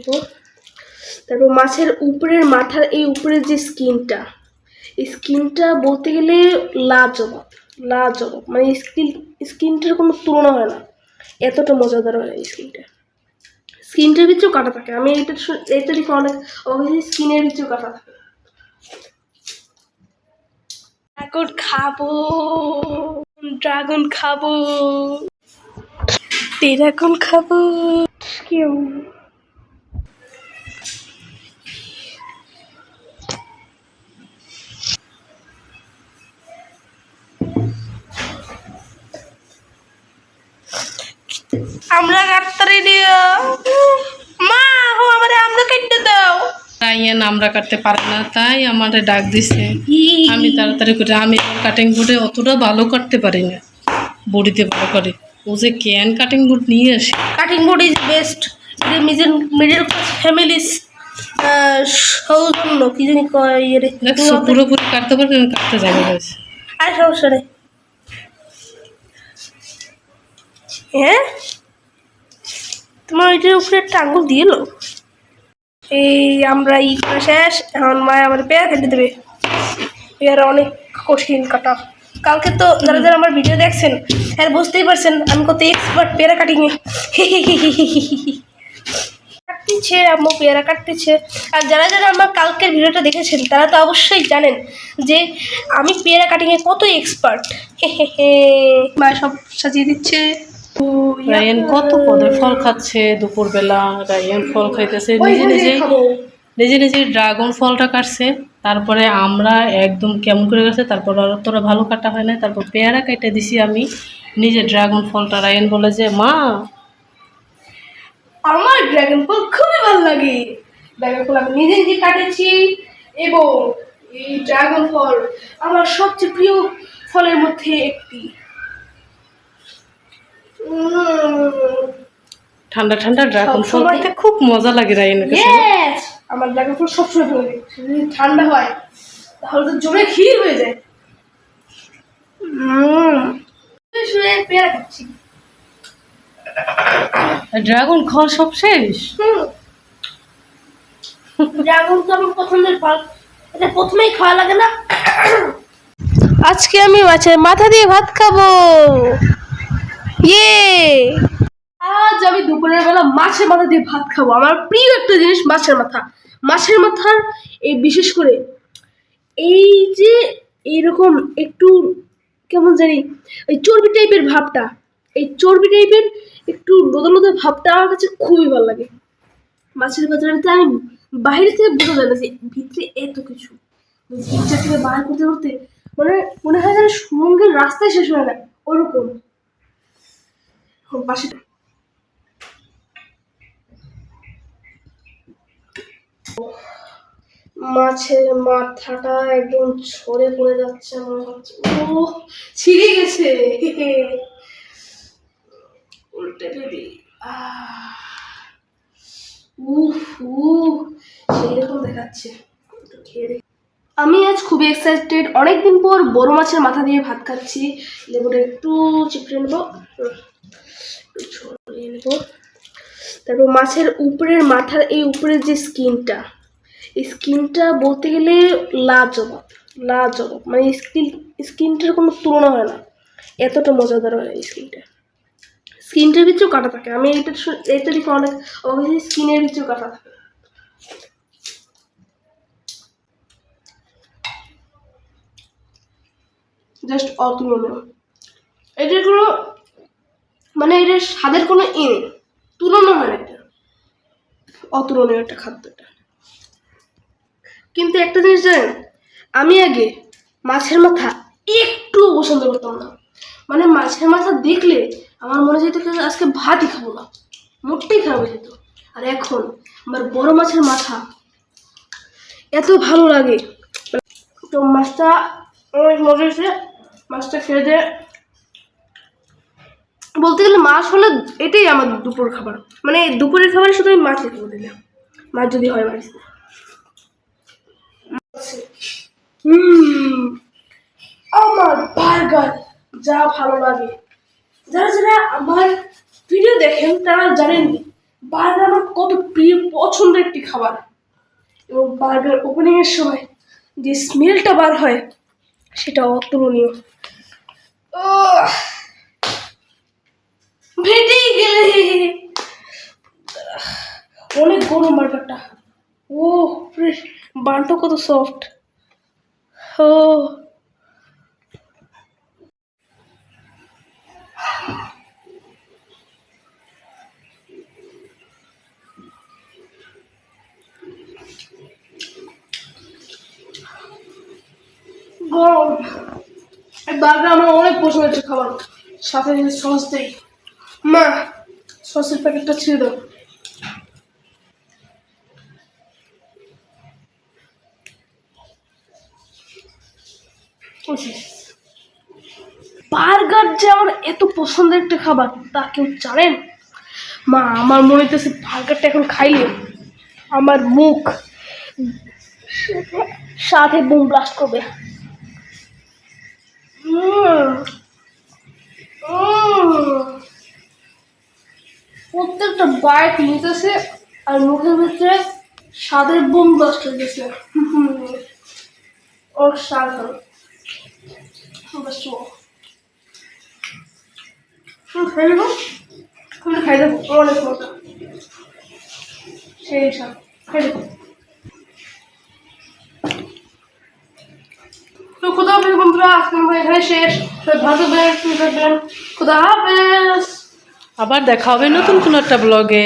নেব তারপর মাছের উপরের মাথার এই উপরের যে স্কিনটা এই স্কিনটা বলতে গেলে লাজবাব লাজবাব। মানে স্কিন স্কিনটার কোনো তুলনা হয় না। এতটা মজাদার হয় এই স্কিনটা। স্কিনটার ভিতরেও কাটা থাকে। আমি এটা এটা দেখে অনেক অবশ্যই স্কিনের ভিতরেও কাটা থাকে। এখন খাব ড্রাগন খাব ড্রাগন খাব। কেউ আমরা কাটতারি দিও মা হো আমারে আমরা কেটে দাও। তাই এন আমরা কাটতে পারি না তাই আমাদের ডাক দিছে। আমি তাড়াতাড়ি করে আমি কাটিং বোর্ডে অতটা ভালো কাটতে পারি না। বডিতে ভালো করে। ও যে ক্যান কাটিং বোর্ড নিয়ে আসে। কাটিং বোর্ড ইজ বেস্ট এটা মিডল মিডল ক্লাস ফ্যামিলিস সৌজন্য কি জানি কয় পুরোপুরি কাটতে পারবে কাটতে যাবে আর সমস্যা নেই। হ্যাঁ? তোমার ওইটার উপরে একটা আঙুল দিয়ে এলো। এই আমরা ই করে শেষ, এখন মায় আমাদের পেয়ারা কেটে দেবে। পেয়ারা অনেক কঠিন কাটা। কালকে তো যারা যারা আমার ভিডিও দেখছেন হ্যাঁ বুঝতেই পারছেন আমি কত এক্সপার্ট পেয়ারা কাটিংয়ে কাটতেছে, আম্মু পেয়ারা কাটতেছে। আর যারা যারা আমার কালকের ভিডিওটা দেখেছেন, তারা তো অবশ্যই জানেন যে আমি পেয়ারা কাটিংয়ে কত এক্সপার্ট হে হে হে। মা সব সাজিয়ে দিচ্ছে। রায়ান কত পদের ফল খাচ্ছে দুপুরবেলা রায়ান ফল খাইতেছে। নিজে বুঝে নিজে খাব। নিজে নিজে ড্রাগন ফলটা কাটছে তারপরে আমরা একদম কেমন করে গেছে তারপর আর তোরা ভালো কাটা হয় না তারপর পেয়ারা কেটে দিছি আমি নিজে ড্রাগন ফলটা রায়ান বলে যে মা আমার ড্রাগন ফল খুবই ভালো লাগে। ড্রাগন ফল আমি নিজে নিজে কাটেছি এবং এই ড্রাগন ফল আমার সবচেয়ে প্রিয় ফলের মধ্যে একটি। ঠান্ডা ঠান্ডা ড্রাগন ফল খেতে খুব মজা লাগে রায়ানের কাছে! আমার ড্রাগন ফল সবসময় ভালো লাগে। যদি ঠান্ডা হয় তাহলে তো জমে ক্ষীর হয়ে যায়। শুয়ে পেয়ারা খাচ্ছি। ড্রাগন খাওয়া সব শেষ? হুম। ড্রাগন তো আমার পছন্দের ফল। এটা প্রথমেই খাওয়া লাগে না। আজকে আমি মাছের মাথা দিয়ে ভাত খাব। ইয়ে। আজ আমি দুপুরের বেলা মাছের মাথা দিয়ে ভাত খাব। আমার প্রিয় একটা জিনিস মাছের মাথা। মাছের মাথার এই বিশেষ করে এই যে এইরকম একটু কেমন জানি ওই চর্বি টাইপের ভাবটা, এই চর্বি টাইপের একটু লোদা লোদা ভাবটা আমার কাছে খুবই ভালো লাগে। মাছের ভেতরে ভিতরে আমি বাইরে থেকে বোঝা যায় না যে ভিতরে এত কিছু। ভিতরে থেকে বার করতে করতে মানে মনে হয় যেন সুরঙ্গের রাস্তায় শেষ হয় না ওরকম। মাছের মাথাটা একদম ছড়ে পড়ে যাচ্ছে মনে হচ্ছে। ও ছিঁড়ে গেছে। উল্টে সেইরকম দেখাচ্ছে। আমি আজ খুবই এক্সাইটেড অনেকদিন পর বড় মাছের মাথা দিয়ে ভাত খাচ্ছি। লেবুটা একটু চিপড়ে নেব। তারপর মাছের উপরের মাথার এই উপরের যে স্কিনটা স্কিনটা বলতে গেলে লাজবাব লাজবাব। মানে স্কিন, স্কিনটার কোনো তুলনা হয় না। এতটা মজাদার হয় এই স্কিনটা। স্কিনটার ভিতরেও কাটা থাকে। আমি এটা এটা দেখে অনেক অবশ্যই স্কিনের ভিতরেও কাটা থাকে। জাস্ট অতুলনীয়। এটার কোনো এটার স্বাদের কোনো ই নেই। তুলনা হয় না এটা। অতুলনীয় একটা খাদ্যটা কিন্তু একটা জিনিস জানেন আমি আগে মাছের মাথা একটু পছন্দ করতাম না। মানে মাছের মাথা দেখলে আমার মনে যেত আজকে ভাতই খাব না। মোটেই খাব যেত। আর এখন আমার বড় মাছের মাথা এত ভালো লাগে। তো মাছটা অনেক মজা হয়েছে। মাছটা খেয়ে দিয়ে বলতে গেলে মাছ হলে এটাই আমার দুপুর খাবার। মানে দুপুরের খাবারে শুধু আমি মাছ খাব দিলাম মাছ যদি হয় হুম। আমার বার্গার, যা ভালো লাগে। যারা যারা আমার ভিডিও দেখেন, তারা জানেন বার্গার আমার কত প্রিয় পছন্দ একটি খাবার। এবং বার্গার ওপেনিং এর সময় যে স্মেলটা বার হয় সেটা অতুলনীয়। ওহ! ভেটেই গেলে। অনেক গরম বার্গারটা ও বানটা কত সফট ও। গরম। বার্গার আমার অনেক পছন্দ হচ্ছে খাবার। সাথে সস দেই মা। সসের প্যাকেটটা ছিঁড়ে দাও। বার্গার যে আমার এত পছন্দের একটা খাবার তা কেউ জানেন মা আমার মনে হইতেছে বার্গারটা এখন খাইলে আমার মুখ সাথে বুম ব্লাস্ট করবে। উম। প্রত্যেকটা বাইট নিতেছে আর মুখের ভিতরে স্বাদের বুম হয়ে গেছে। ওর স্বাদ অনেক সেই খাই তো খুদা হাফেজ বন্ধুরা আজকে আমরা এখানে শেষ। খুদা হাফেজ। আবার দেখা হবে নতুন কোনো একটা ব্লগে